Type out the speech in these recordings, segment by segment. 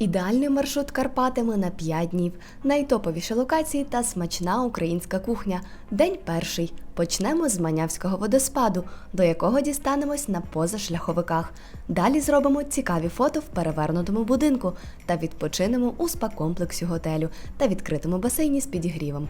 Ідеальний маршрут Карпатами на 5 днів, найтоповіші локації та смачна українська кухня. День перший. Почнемо з Манявського водоспаду, до якого дістанемось на позашляховиках. Далі зробимо цікаві фото в перевернутому будинку та відпочинемо у спа-комплексі готелю та відкритому басейні з підігрівом.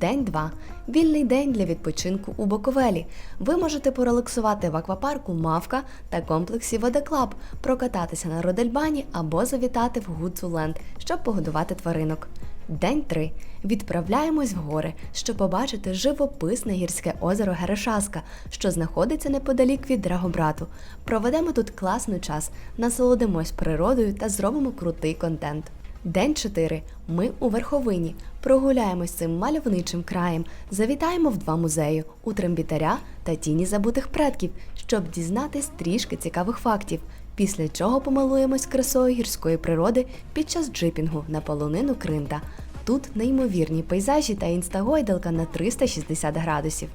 День 2. Вільний день для відпочинку у Боковелі. Ви можете порелаксувати в аквапарку Мавка та комплексі Водоклаб, прокататися на Родельбані або завітати в Гуцуленд, щоб погодувати тваринок. День 3. Відправляємось в гори, щоб побачити живописне гірське озеро Герешаска, що знаходиться неподалік від Драгобрату. Проведемо тут класний час, насолодимось природою та зробимо крутий контент. День 4. Ми у Верховині. Прогуляємось цим мальовничим краєм, завітаємо в два музеї у Трембітаря та Тіні забутих предків, щоб дізнатись трішки цікавих фактів. Після чого помилуємось красою гірської природи під час джипінгу на полонину Кринта. Тут неймовірні пейзажі та інстагойдалка на 360 градусів.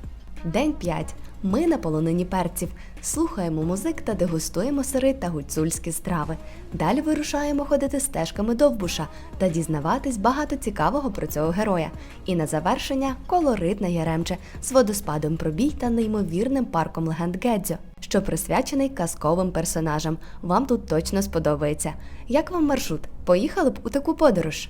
День 5. Ми на полонині перців. Слухаємо музик та дегустуємо сири та гуцульські страви. Далі вирушаємо ходити стежками довбуша та дізнаватись багато цікавого про цього героя. І на завершення колоритне яремче з водоспадом пробій та неймовірним парком легенд Гедзьо, що присвячений казковим персонажам. Вам тут точно сподобається. Як вам маршрут? Поїхали б у таку подорож?